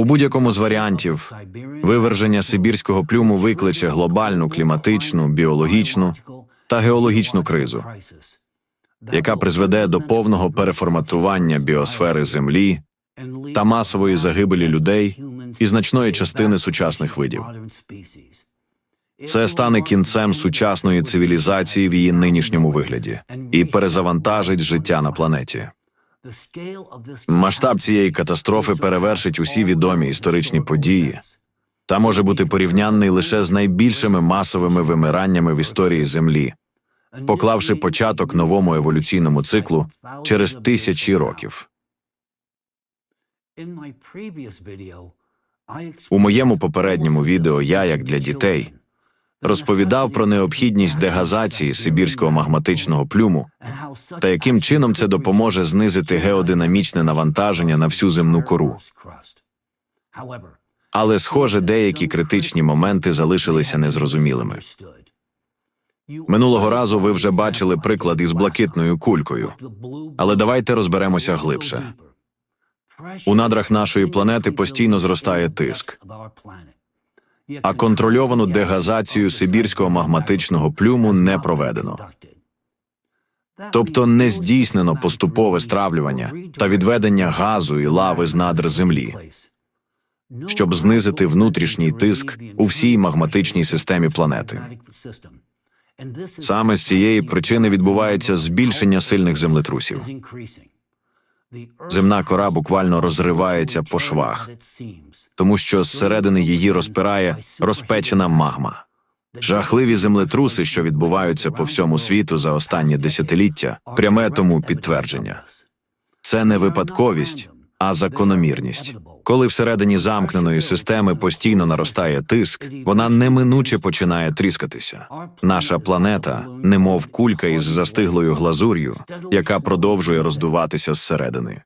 У будь-якому з варіантів виверження сибірського плюму викличе глобальну кліматичну, біологічну та геологічну кризу, яка призведе до повного переформатування біосфери Землі та масової загибелі людей і значної частини сучасних видів. Це стане кінцем сучасної цивілізації в її нинішньому вигляді і перезавантажить життя на планеті. Масштаб цієї катастрофи перевершить усі відомі історичні події та може бути порівнянний лише з найбільшими масовими вимираннями в історії Землі, поклавши початок новому еволюційному циклу через тисячі років. У моєму попередньому відео я, як для дітей, розповідав про необхідність дегазації сибірського магматичного плюму та яким чином це допоможе знизити геодинамічне навантаження на всю земну кору. Але, схоже, деякі критичні моменти залишилися незрозумілими. Минулого разу ви вже бачили приклад із блакитною кулькою, але давайте розберемося глибше. У надрах нашої планети постійно зростає тиск, а контрольовану дегазацію сибірського магматичного плюму не проведено. Тобто не здійснено поступове стравлювання та відведення газу і лави з надр землі, щоб знизити внутрішній тиск у всій магматичній системі планети. Саме з цієї причини відбувається збільшення сильних землетрусів. Земна кора буквально розривається по швах, тому що зсередини її розпирає розпечена магма. Жахливі землетруси, що відбуваються по всьому світу за останні десятиліття, пряме тому підтвердження. Це не випадковість, а закономірність. Коли всередині замкненої системи постійно наростає тиск, вона неминуче починає тріскатися. Наша планета, немов кулька із застиглою глазур'ю, яка продовжує роздуватися зсередини.